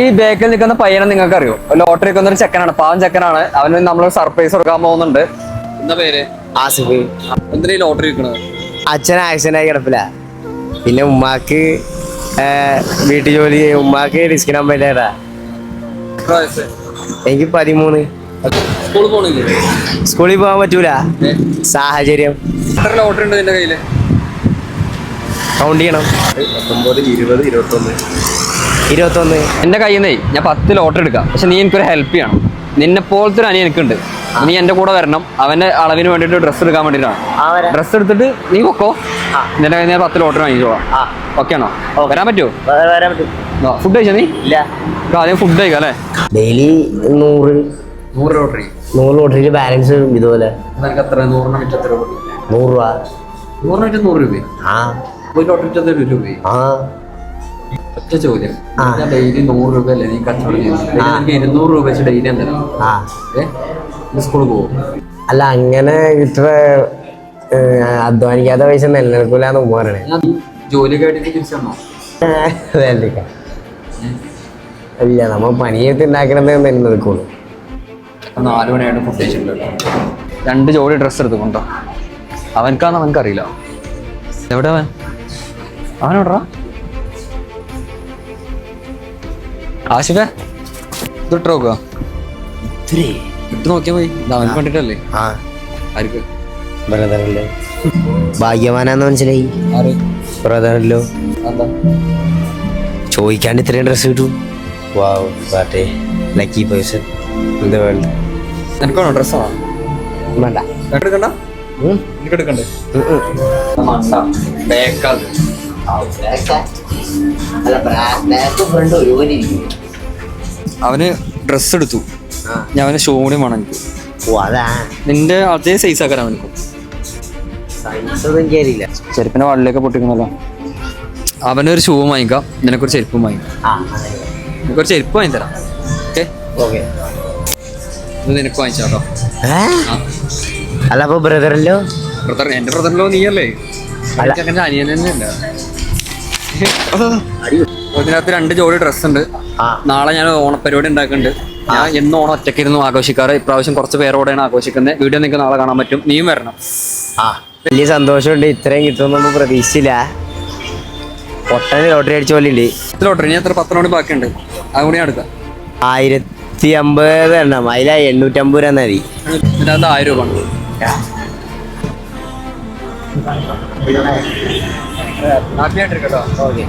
ഈ ബേക്കിൽ നിൽക്കുന്ന പയ്യനെ നിങ്ങൾക്ക് അറിയോ ലോട്ടറി നിൽക്കുന്ന ഒരു ചെക്കനാണ് പാവം ചെക്കനാണ്. അവന് നമ്മൾ സർപ്രൈസ് കൊടുക്കാൻ പോകുന്നുണ്ട്. എന്താ പേര്? ആസിഫ്. എന്തിനാ ഈ ലോട്ടറി വിൽക്കണത് അച്ഛൻ ആക്സിഡന്റ് കിടപ്പില്ല. പിന്നെ ഉമ്മാക്ക് വീട്ടു ജോലി ഉമ്മാക്ക് ഡിസ്കിനാൻ നമ്പറിലേടാ എനിക്ക് പതിമൂന്ന്. സ്കൂളിൽ സ്കൂളിൽ പോകാൻ പറ്റൂല. സാഹചര്യം. എത്ര ലോട്ടറി ഉണ്ട് നിന്റെ കയ്യിൽ? കൗണ്ട് ചെയ്യണം. പത്തൊമ്പത് ഇരുപത് ഇരുപത്തൊന്ന്. ഇരുപത്തൊന്ന്. എന്റെ കയ്യിൽ നിന്നേ ഞാൻ പത്ത് ലോട്ടറി എടുക്കാം. പക്ഷെ നീ എനിക്കൊരു ഹെൽപ്പ് ചെയ്യണം. നിന്നെ പോലത്തെ ഒരു അനിയൻ എനിക്കുണ്ട്. നീ എന്റെ കൂടെ വരണം. അവന്റെ അളവിന് വേണ്ടിയിട്ട് ഡ്രസ്സ് എടുക്കാൻ വേണ്ടിയിട്ടാണ്. ഡ്രസ്സ് എടുത്തിട്ട് നീ പൊക്കോ. നിന്റെ കയ്യിൽ നിന്ന് പത്ത് ലോട്ടറി വാങ്ങിച്ചോളാം ഓക്കെ ആണോ? വരാൻ പറ്റുമോ വരാൻ പറ്റും. ഫുഡ് കഴിച്ചാ നീ? ഇല്ല. ആദ്യം ഫുഡ് കഴിക്കാം അല്ലേ? ഡെയിലി നൂറ്. നൂറ് ലോട്ടറി നൂറ് ലോട്ടറിയിൽ ബാലൻസ് ഇതുപോലെ. നൂറ് രൂപ. നൂറ് രൂപ നൂറ് രൂപ ആ. ഒരു രൂപയും ആ. ഒറ്റ ചോദ്യം. ഞാൻ ഡെയിലി നൂറ് രൂപ അല്ലേ നീ കച്ചവടം ചെയ്യുന്നത്. എനിക്ക് ഇരുന്നൂറ് രൂപ വെച്ച് ഡെയിലി എന്തായാലും ആ. സ്കൂളിൽ പോകും. അല്ല അങ്ങനെ ഇത്ര അധ്വാനിക്കാത്ത പൈസ നിലനിൽക്കൂലെന്ന് എന്ന് പറയണേ. ജോലിയൊക്കെ ജോലി കേട്ടിട്ട് തിരിച്ചു. ഇല്ല നമ്മ പണിയൊക്കെ ഉണ്ടാക്കണത് നിലനിൽക്കുള്ളൂ. നാല് മണിയായിട്ട് ഫുഡ് രണ്ട് ജോഡി ഡ്രസ്സ് എടുത്തുകൊണ്ടോ അവൻക്കറിയില്ല അവനക്ക് അറിയില്ല എവിടെ അവൻ? അവനോടാ ആശിഫ ഇതിട്ട് നോക്കുക ഇട്ട് നോക്കിയാ പോയി ഇത് കണ്ടിട്ടല്ലേ? ആ. ആർക്ക്? ബ്രദറല്ലേ ഭാഗ്യവാനാന്ന് മനസ്സിലായി. ആര്? ബ്രദറല്ലോ എന്താ? ചോദിക്കാണ്ട് ഇത്രയും ഡ്രസ് കിട്ടും wow പാട്ടെ. Lucky person. The world നിനക്കാണോ ഡ്രസ്സാണോ വേണ്ട. എടുക്കണ്ട? എടുക്കണ്ടേ? അവന് ഡ്രസ് എടുത്തു. ഞാൻ അവന് ഷൂ കൂടി വേണം എനിക്ക്. നിന്റെ അതേ സൈസ് ആക്കാൻ അവനക്കും ചെരുപ്പിന്റെ വള്ളിയൊക്കെ പൊട്ടിക്കുന്നല്ലോ. അവനൊരു ഷൂ വാങ്ങിക്കാം. നിനക്കൊരു ചെരുപ്പും വാങ്ങിക്കാം. നിനക്കൊരു ചെരുപ്പ് വാങ്ങി തരാം. ഓക്കെ? ഓക്കെ. ഇത് നിനക്ക് വാങ്ങിച്ചോ അല്ല അപ്പൊ ബ്രദറല്ലോ ബ്രദർ എന്റെ ബ്രദറിലോ നീയല്ലേ? അനിയൻ തന്നെ ഉണ്ട് ഇതിനകത്ത് രണ്ട് ജോഡി ഡ്രസ് ഉണ്ട്. നാളെ ഞാൻ ഓണപ്പരിപാടി ഉണ്ടാക്കുന്നുണ്ട്. ഞാൻ എന്നും ഓണം ഒറ്റയ്ക്കിരുന്നു ആഘോഷിക്കാറ്. ഇപ്രാവശ്യം കുറച്ച് പേരോടെയാണ് ആഘോഷിക്കുന്നത്. വീഡിയോ നിങ്ങൾക്ക് നാളെ കാണാൻ പറ്റും. നീയും വരണം. ആ. വലിയ സന്തോഷമുണ്ട്. ഇത്രയും കിട്ടുമെന്നൊന്നും പ്രതീക്ഷിച്ചില്ല. പൊട്ടന് ലോട്ടറി അടിച്ച പോലെ ഉണ്ട്. ലോട്ടറി ഞാൻ എത്ര പത്ത് മണി ബാക്കിയുണ്ട്. അതുകൂടി എടുക്കാം. ആയിരത്തി അമ്പത് എണ്ണം. അതില എണ്ണൂറ്റമ്പത് രൂപ മതി. ഇതിനകത്ത് ആയിരം രൂപ ഉണ്ട് ഹാപ്പി ആയിട്ടിരിക്കട്ടോ ഓക്കെ.